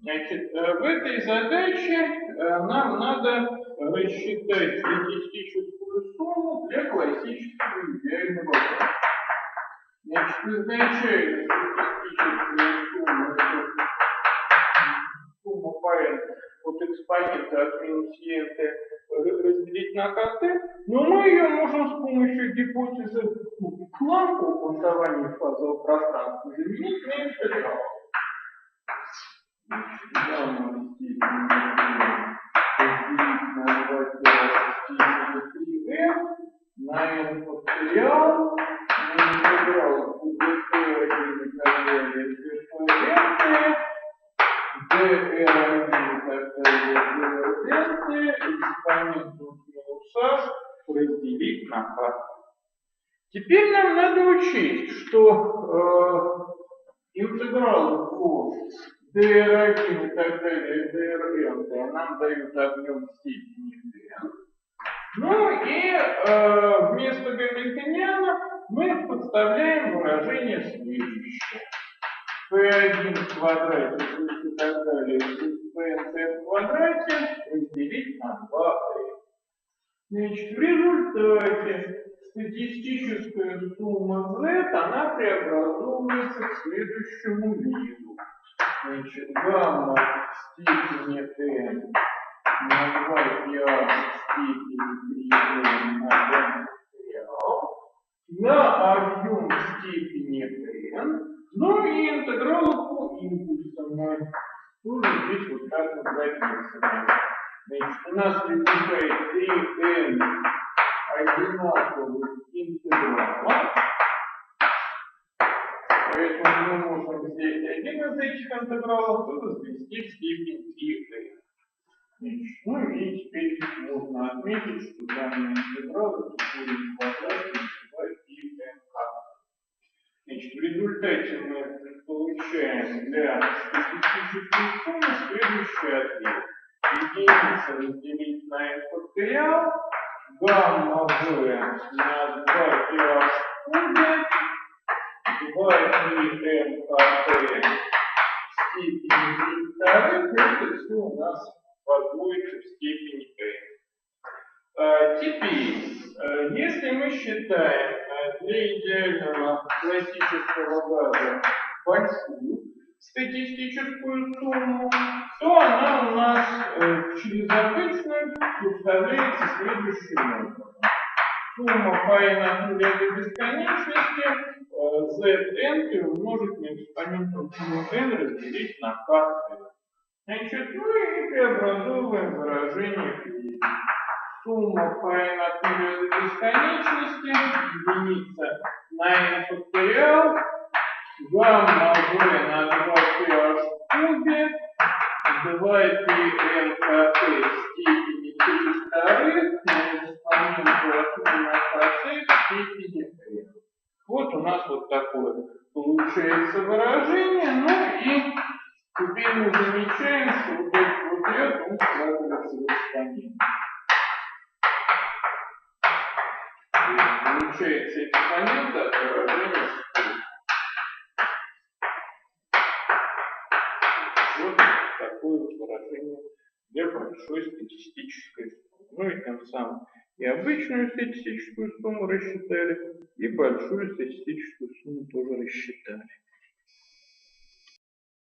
Значит, э, в этой задаче э, нам надо рассчитать статистическую сумму для классического идеального графа. Значит, изначально статистическая сумма это сумма парен от экспонента от минус разделить на КТ, но мы ее можем с помощью гипотезы ну, Планка о квантовании фазового пространства заменить на интеграл. На 2 степени 3n на n факториал на интеграл dp1 и так далее dp dr1 и так далее dr экспонент от минус h разделить на k. Теперь нам надо учесть, что э, интеграл по dr1 и так далее drn нам дают объем степени dn. Ну и э, вместо гамильтониана мы подставляем выражение следующее. p1 в квадрате и так далее плюс pnc в квадрате разделить на 2n. Значит, в результате статистическая сумма z, она преобразовывается к следующему виду. Значит, гамма степени n на 2 ph степени 3n на n на объем степени n, ну и интегралы по импульсам тоже здесь вот так вот записываем. Значит, у нас возникает 3n одинаковых интегралов. Поэтому мы можем взять один из этих интегралов и возвести в степень 3n. Значит, ну и теперь можно отметить, что данные интегралы теперь в квадрате называют ИНК. Значит, в результате мы получаем для статистической суммы следующий ответ. Единица разделить на факториал гамма v на 2 ph кубе 2 3 МКТ степени 3 вторых, это все у нас подводится в степени. А, теперь, если мы считаем для идеального классического газа большую статистическую сумму, то она у нас э, через обычную представляется следующим образом. Сумма по n от до бесконечности э, zn умножить на экспонент от n разделить на k. Значит, и преобразовываем выражение в. Сумма по n от до бесконечности, единица на n факториал, гамма v на 2 ph кубе, 2 π МКТ степени 3 вторых на экспоненту от степени n. Вот у нас вот такое получается выражение. Ну и теперь мы замечаем, что вот этот вот ряд, он складывается в экспонент. Получается экспонент от выражения Вот такое выражение для большой статистической суммы. Ну и тем самым и обычную статистическую сумму рассчитали, и большую статистическую сумму тоже рассчитали.